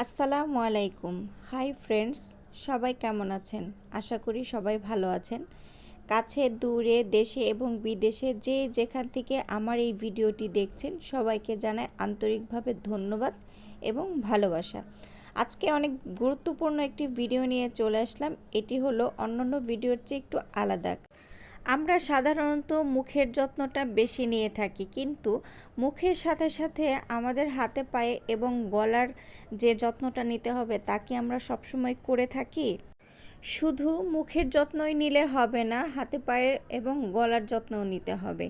আসসালামু আলাইকুম। Hi friends, সবাই কেমন আছেন? আশা করি সবাই ভালো আছেন। কাছে, দূরে, দেশে এবং বিদেশে যে যেখান থেকে আমার এই ভিডিওটি দেখছেন, সবাইকে জানাই আন্তরিকভাবে ধন্যবাদ এবং ভালোবাসা। আজকে অনেক গুরুত্বপূর্ণ একটি ভিডিও নিয়ে চলে আসলাম। এটি হলো অন্যান্য ভিডিওর চেয়ে একটু আলাদা। আমরা সাধারণত মুখের যত্নটা বেশি নিয়ে থাকি, কিন্তু মুখের সাথে সাথে আমাদের হাতে পায়ে এবং গলার যে যত্নটা নিতে হবে তা কি আমরা সবসময় করে থাকি? শুধু মুখের যত্নই নিলে হবে না, হাতে পায়ের এবং গলার যত্নও নিতে হবে।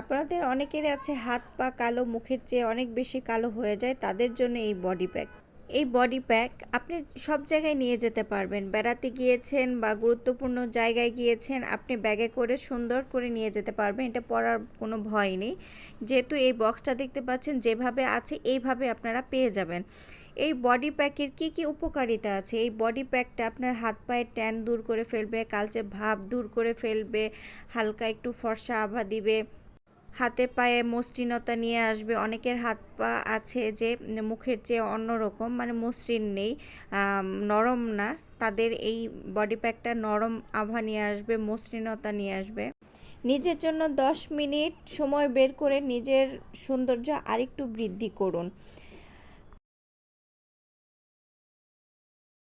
আপনাদের অনেকের আছে হাত পা কালো, মুখের চেয়ে অনেক বেশি কালো হয়ে যায়, তাদের জন্য এই বডি প্যাক এই বডি প্যাক আপনি সব জায়গায় নিয়ে যেতে পারবেন। বেড়াতে গিয়েছেন বা গুরুত্বপূর্ণ জায়গায় গিয়েছেন, আপনি ব্যাগে করে সুন্দর করে নিয়ে যেতে পারবেন, এটা পরার কোনো ভয় নেই। যেহেতু এই বক্সটা দেখতে পাচ্ছেন, যেভাবে আছে এইভাবে আপনারা পেয়ে যাবেন। এই বডি প্যাকের কি কি উপকারিতা আছে? এই বডি প্যাকটা আপনার হাত পায়ের ট্যান দূর করে ফেলবে, কালচে ভাব দূর করে ফেলবে, হালকা একটু ফর্সা আভা দিবে হাতে পায়ে মসৃণতা নিয়ে আসবে। অনেকের হাত পা আছে যে মুখের চেয়ে অন্যরকম মানে মসৃণ নেই নরম না। তাদের এই বডি প্যাকটা নরম আভা নিয়ে আসবে, মসৃণতা নিয়ে আসবে। নিজের জন্য দশ মিনিট সময় বের করে নিজের সৌন্দর্য আরেকটু বৃদ্ধি করুন।